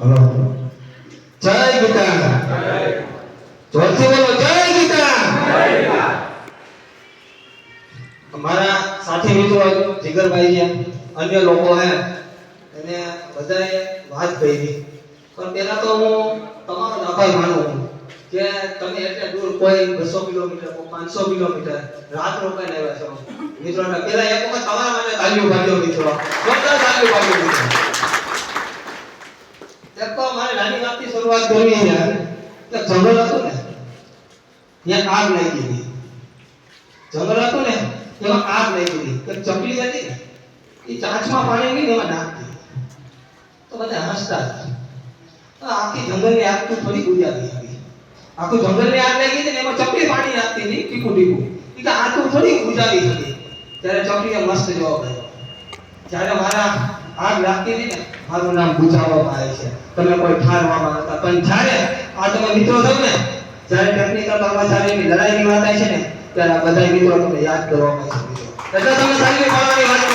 Hello. જય ગીતા. જોરથી બોલો, જય ગીતા. અમારા સાથી મિત્રો જીગરભાઈ છે, અન્ય લોકો હે એને બધાએ વાત કરી. પણ પહેલા તો હું તમારો આભાર માનું છું કે તમે એટલે દૂર કોઈ બસો કિલોમીટર કોઈ પાંચસો કિલોમીટર રાત રોકાઈને આવ્યા છો. મિત્રો પહેલા એક વખત તમારા માટે તાલીઓ પાડ્યો મિત્રો. બધા તાલીઓ પાડ્યો મિત્રો. મારે નાની વાતથી શરૂઆત કરવી છે. તો જંગલ હતું ને, ત્યાં આગ લાગી હતી. જંગલ હતું ને એમાં આગ લાગી હતી. તો ચકલી હતી ને, એ ચાંચમાં પાણી લઈને એમાં નાખતી તો બધા હસતા હતા. આખી જંગલની આગ તો થોડી ગુજરાતી હતી. આખું જંગલની આગ લાગી હતી ને, એમાં ચકલી પાણી નાખતી હતી, ટીપું ટીપું. એ તો આગ તો થોડી ગુજરાતી હતી. ત્યારે ચકલીએ મસ્ત જવાબ આપ્યો. જ્યારે મારા આગ લાગતી હતી ને, મારું નામ બુજાવવામાં આવે છે. તમે કોઈ ઠારવામાં નતા પણ જ્યારે આ તમે મિત્રો થયો ને, જ્યારે ટેકનિકલ કર્મચારીની લડાઈની વાત આવી છે ને, ત્યારે બધા મિત્રો તમને યાદ કરવામાં છે એટલે તમે સારી વાત